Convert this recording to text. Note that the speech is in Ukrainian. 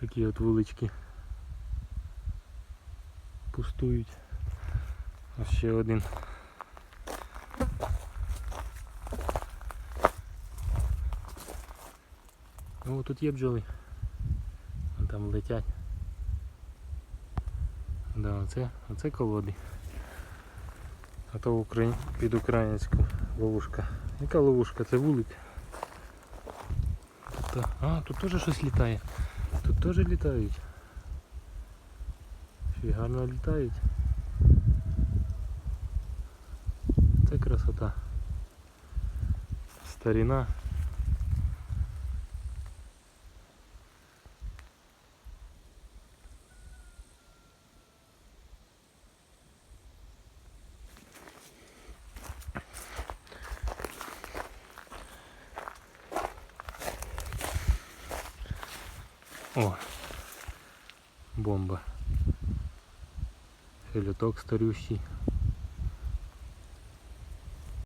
такі от вулички пустують. Ось ще один. О, тут є бджоли. Вон там летять. Да, оце, оце колоди. А то Украї... під українську ловушка. Яка ловушка? Це вулик. Тут, а, тут теж щось літає. Тут теж літають. Ще й гарно літають. Це красота. Старина. О, бомба. Филеток старющий,